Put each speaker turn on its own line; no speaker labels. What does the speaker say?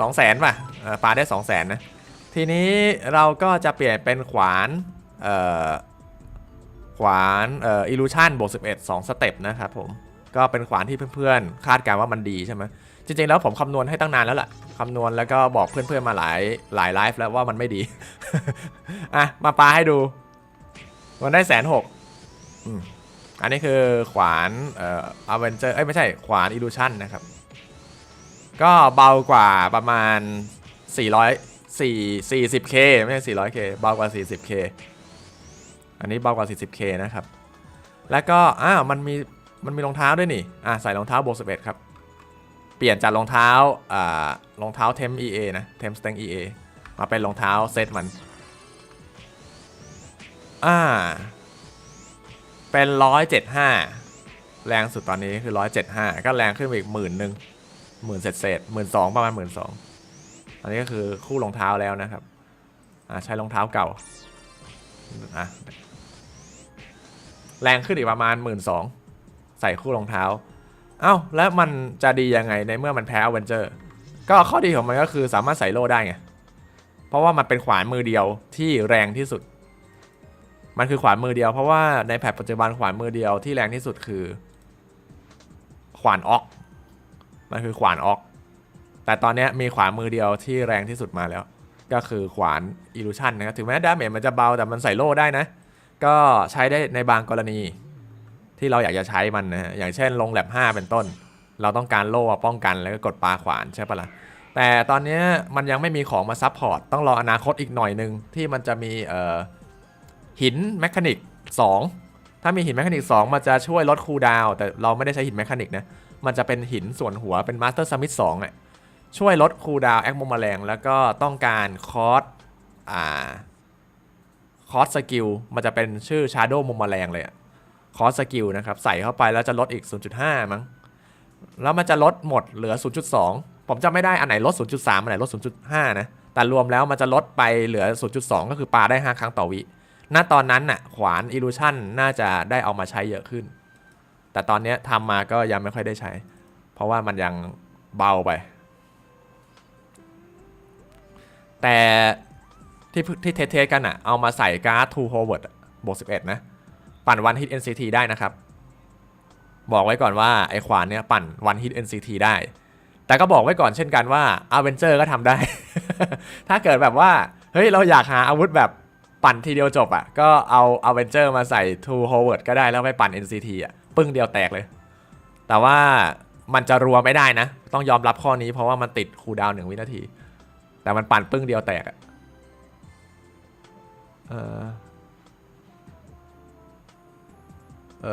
สองแสนป่ะเออปาได้สองแสนนะ ทีนี้เราก็จะเปลี่ยนเป็นขวานขวานเอ่อ illusion บวก11 2 สเต็ปนะครับผม ก็เป็นขวานที่เพื่อนๆ คาดการว่ามันดีใช่ไหมจริงๆ แล้วผมคำนวณให้ตั้งนานแล้วล่ะคำนวณแล้วก็บอกเพื่อนๆ มาหลายหลายไลฟ์แล้วว่ามันไม่ดี อะ มาปาให้ดู มันได้แสนหกอันนี้คือขวานเอ่อ Avenger เอ้ยไม่ใช่ขวาน illusion นะครับ ก็เบากว่าประมาณ 400 4 40k ไม่ใช่ 400k เบากว่า 40k อันนี้เบากว่า 40k นะครับ แล้วก็อ้าวมันมีมันมีรองเท้าด้วยนี่อะใส่รองเท้าโบวก11ครับ เปลี่ยนจากรองเท้าอ่ารองเท้าเทม EA นะเทมสเต็ง EA มาเป็นรองเท้าเซตมันอ่าเป็น 175 แรงสุดตอนนี้คือ 175 ก็แรงขึ้นไปอีกหมื่นหนึ่ง หมื่นเศษเศษหมื่นสองประมาณหมื่นสองอันนี้ก็คือคู่รองเท้าแล้วนะครับอ่าใช้รองเท้าเก่าอะแรงขึ้นอีกประมาณหมื่นสองใส่คู่รองเท้า เอ้าแล้วมันจะดียังไงในเมื่อมันแพ้เวนเจอร์ก็ข้อดีของมันก็คือสามารถใส่โล่ได้ไง เพราะว่ามันเป็นขวานมือเดียวที่แรงที่สุด มันคือขวานมือเดียวเพราะว่าในแพทปัจจุบันขวานมือเดียวที่แรงที่สุดคือ ขวานออก มันคือขวานออก แต่ตอนนี้มีขวานมือเดียวที่แรงที่สุดมาแล้ว ก็คือขวานอิลูชันนะครับ ถึงแม้ดาเมจมันจะเบาแต่มันใส่โล่ได้นะ ก็ใช้ได้ในบางกรณี ที่เราอยากจะใช้มันนะฮะ อย่างเช่นลงแลบ5เป็นต้น เราต้องการโล่ป้องกันแล้วก็กดปลาขวานใช่ปะล่ะ แต่ตอนนี้มันยังไม่มีของมาซับพอร์ต ต้องรออนาคตอีกหน่อยหนึ่งที่มันจะมีหินแมคานิก2ถ้ามีหินแมคานิก2มันจะช่วยลดคูลดาวแต่เราไม่ได้ใช้หินแมคานิกนะ มันจะเป็นหินส่วนหัวเป็นมาสเตอร์ซัมมิตสองอะช่วยลดคูดาวแอคโมมาแรงแล้วก็ต้องการคอร์สอ่าคอร์สสกิลมันจะเป็นชื่อชาร์โดมุมแมลงเลยอะคอร์สสกิลนะครับ ใส่เข้าไปแล้วจะลดอีก 0.5 มั้งแล้วมันจะลดหมดเหลือ 0.2 ผมจำไม่ได้อันไหนลด 0.3 อันไหนลด 0.5 นะ แต่รวมแล้วมันจะลดไปเหลือ 0.2 ก็คือปาได้ 5 ครั้งต่อวิ ณ ตอนนั้นน่ะ ขวาน Illusion น่าจะได้เอามาใช้เยอะขึ้น แต่ตอนนี้ทำมาก็ยังไม่ค่อยได้ใช้ เพราะว่ามันยังเบาไป แต่ที่ที่เทสกันอะเอามาใส่การ์ด2 forward อะบวก11 นะ ปั่นวันฮิต NCT ได้นะครับ บอกไว้ก่อนว่า ไอ้ขวานเนี่ยปั่นวันฮิต NCT ได้ แต่ก็บอกไว้ก่อนเช่นกันว่า a v e n g e r ก็ทำได้ ถ้าเกิดแบบว่า เฮ้ย เราอยากหาอาวุธแบบปั่นทีเดียวจบอะ ก็เอา a v e n g e r มาใส่2 forward ก็ได้แล้วไปปั่น NCT อะ ปึ้งเดียวแตกเลย แต่ว่ามันจะรัวไม่ได้นะ ต้องยอมรับข้อนี้เพราะว่ามันติดคูดาวหนึ่งวินาที แต่มันปั่นปึ้งเดียวแตกอะเออ